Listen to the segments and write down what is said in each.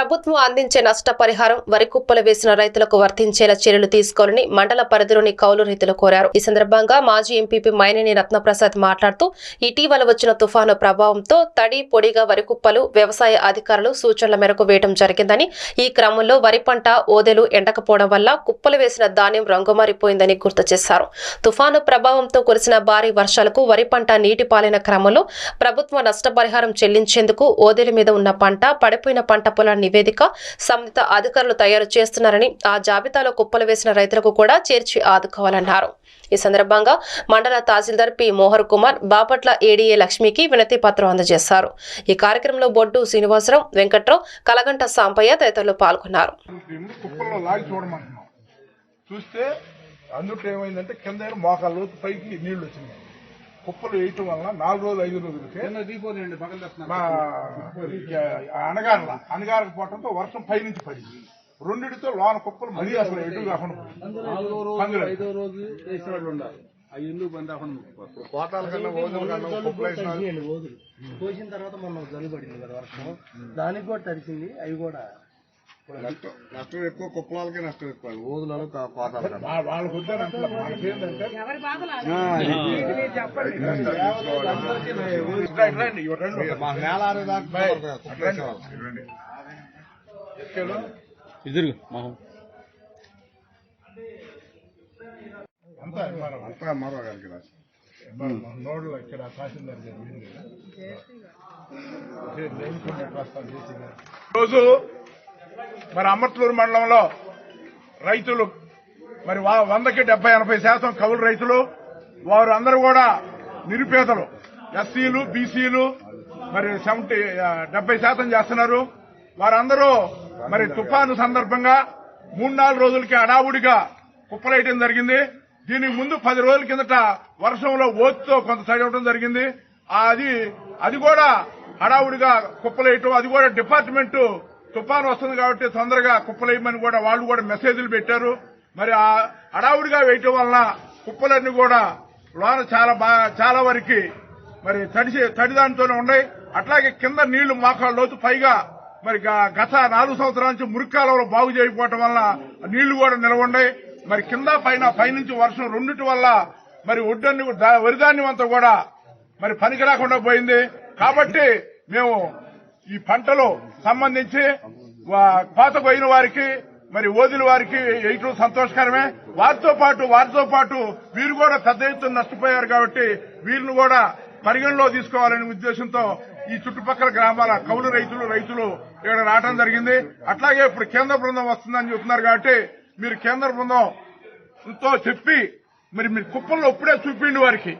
ప్రభుత్వం అందించే నష్టపరిహారం వరి కుప్పలు వేసిన రైతులకు వర్తించేలా చర్యలు తీసుకోవాలని మండల పరిధిలోని కౌలు రైతులు కోరారు. ఈ సందర్భంగా మాజీ ఎంపీపీ మైనేని రత్నప్రసాద్ మాట్లాడుతూ ఇటీవల వచ్చిన తుఫాను ప్రభావంతో తడి పొడిగా వరి కుప్పలు వ్యవసాయ అధికారులు సూచనల మేరకు వేయడం జరిగిందని ఈ క్రమంలో వరి పంట ఓదెలు ఎండకపోవడం వల్ల కుప్పలు వేసిన ధాన్యం రంగుమారిపోయిందని గుర్తు చేశారు. తుఫాను ప్రభావంతో కురిసిన భారీ వర్షాలకు వరి పంట నీటి పాలిన క్రమంలో ప్రభుత్వ నష్టపరిహారం చెల్లించేందుకు ఓదెల మీద ఉన్న పంట పడిపోయిన పంట పొలాన్ని నివేదిక సంబంధిత అధికారులు తయారు చేస్తున్నారని ఆ జాబితాలో కుప్పలు వేసిన రైతులకు కూడా చేర్చి ఆదుకోవాలన్నారు. ఈ సందర్భంగా మండల తహసీల్దార్ పి. మోహర్ కుమార్ బాపట్ల ఏడీఏ లక్ష్మికి వినతి పత్రం అందజేశారు. ఈ కార్యక్రమంలో బొడ్డు శ్రీనివాసరావు వెంకట్రావు కలగంట సాంపయ్య తదితరులు పాల్గొన్నారు. చూస్తే అందుట్లో ఏమైందంటే కింద మోకాళ్ళ పైకి నీళ్ళు వచ్చినాయి. కుప్పలు వేయటం వలన నాలుగు రోజులు ఐదు రోజులకి మా అనగారల అనగారకపోవడంతో వర్షం పైనుంచి పడింది. రెండిటితో లోన కుప్పలు మరీ అసలు ఎటు కాకుండా. ఐదో రోజు బంద్ కోతాల కన్నా కోసిన తర్వాత మనం జల్లు పడింది కదా వర్షం దానికి కూడా తడిసింది అవి కూడా నష్టం నష్టం ఎక్కువ కుప్పలాలకే నష్టం ఎక్కువ. ఓదులలో వా- వాళ్ళకు మొహం అంతా మనం అంతా మరో గారికి రాసి. నోడ్లు ఇక్కడ తహసీల్దార్ గారు. రోజు మరి అమర్తలూరు మండలంలో రైతులు మరి వందకి డెబ్బై ఎనభై శాతం కౌలు రైతులు వారు అందరూ కూడా నిరుపేదలు. ఎస్సీలు బీసీలు మరి సెవెంటీ డెబ్బై శాతం చేస్తున్నారు. వారందరూ మరి తుఫాను సందర్భంగా మూడు నాలుగు రోజులకి అడావుడిగా కుప్పలేయటం జరిగింది. దీనికి ముందు పది రోజుల కిందట వర్షంలో ఓతుతో కొంత తడవడం జరిగింది. అది అది కూడా హడావుడిగా కుప్పలేయటం అది కూడా డిపార్ట్మెంట్ తుఫాను వస్తుంది కాబట్టి తొందరగా కుప్పలేయమని కూడా వాళ్ళు కూడా మెసేజ్లు పెట్టారు. మరి ఆ అడావుడిగా వేయటం వలన కుప్పలన్నీ కూడా లోన చాలా బాగా చాలా వరకు మరి తడిసి తడిదానితోనే ఉన్నాయి. అట్లాగే కింద నీళ్ళు మోకాళ్ళ లోతు పైగా మరి గ- గత నాలుగు సంవత్సరాల నుంచి మురికాలంలో బాగు చేయకపోవటం వల్ల నీళ్ళు కూడా నిలవండాయి మరి కింద పైన పైనుంచి వర్షం రెండింటి వల్ల మరి ఒడ్డన్ని దా- వరిధాన్యం అంతా కూడా మరి పనికి రాకుండా పోయింది. కాబట్టి మేము ఈ పంటలు సంబంధించి కోత పోయిన వారికి మరి ఓదిన వారికి వేయటం సంతోషకరమే. వారితో పాటు వారితో పాటు వీరు కూడా పెద్ద ఎత్తున నష్టపోయారు కాబట్టి వీరిని కూడా పరిగణలో తీసుకోవాలనే ఉద్దేశంతో ఈ చుట్టుపక్కల గ్రామాల కౌలు రైతులు రైతులు ఇక్కడ రావడం జరిగింది. అట్లాగే ఇప్పుడు కేంద్ర బృందం వస్తుందని చెప్తున్నారు కాబట్టి మీరు కేంద్ర బృందంతో చెప్పి మరి మీరు కుప్పల్లో ఇప్పుడే చూపిండి వారికి.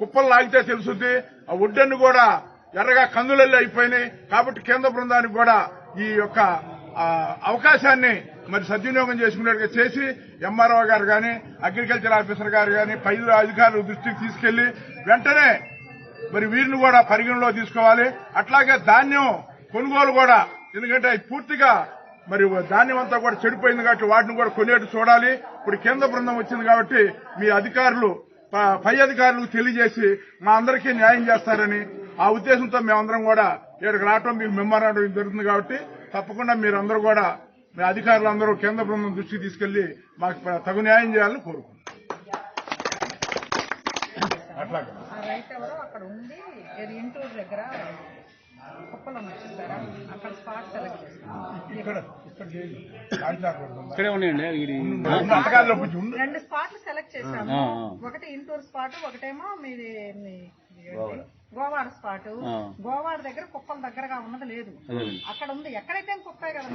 కుప్పలు లాగితే తెలుసుద్ది. ఆ ఒడ్డన్ని కూడా ఎర్రగా కందులల్లి అయిపోయినాయి. కాబట్టి కేంద్ర బృందానికి కూడా ఈ యొక్క అవకాశాన్ని మరి సద్వినియోగం చేసుకునేట్టుగా చేసి ఎంఆర్ఓ గారు కానీ అగ్రికల్చర్ ఆఫీసర్ గారు కానీ పై అధికారుల దృష్టికి తీసుకెళ్ళి వెంటనే మరి వీరిని కూడా పరిగణలో తీసుకోవాలి. అట్లాగే ధాన్యం కొనుగోలు కూడా ఎందుకంటే పూర్తిగా మరి ధాన్యం అంతా కూడా చెడిపోయింది కాబట్టి వాటిని కూడా కొనేట్టు చూడాలి. ఇప్పుడు కేంద్ర బృందం వచ్చింది కాబట్టి మీ అధికారులు ప- పై అధికారులకు తెలియజేసి మా అందరికీ న్యాయం చేస్తారని ఆ ఉద్దేశంతో మేమందరం కూడా ఇక్కడికి రావటం మీకు మెమోరాండం జరుగుతుంది కాబట్టి తప్పకుండా మీరందరూ కూడా మీ అధికారులందరూ కేంద్ర బృందం దృష్టికి తీసుకెళ్ళి మాకు తగు న్యాయం చేయాలని కోరుకుంటున్నాం. అట్లాగే. అక్కడ ఉండి ఇంటూరు దగ్గర కుప్పలు ఉన్నాయి చూసారా అక్కడ స్పాట్ సెలెక్ట్ చేస్తాం. రెండు స్పాట్లు సెలెక్ట్ చేశాము. ఒకటి ఇంటూరు స్పాట్ ఒకటేమో మీది? గోవాడ స్పాట్. గోవాడ దగ్గర కుప్పల దగ్గరగా ఉన్నది లేదు. అక్కడ ఉంది. ఎక్కడైతే కుప్పే కదా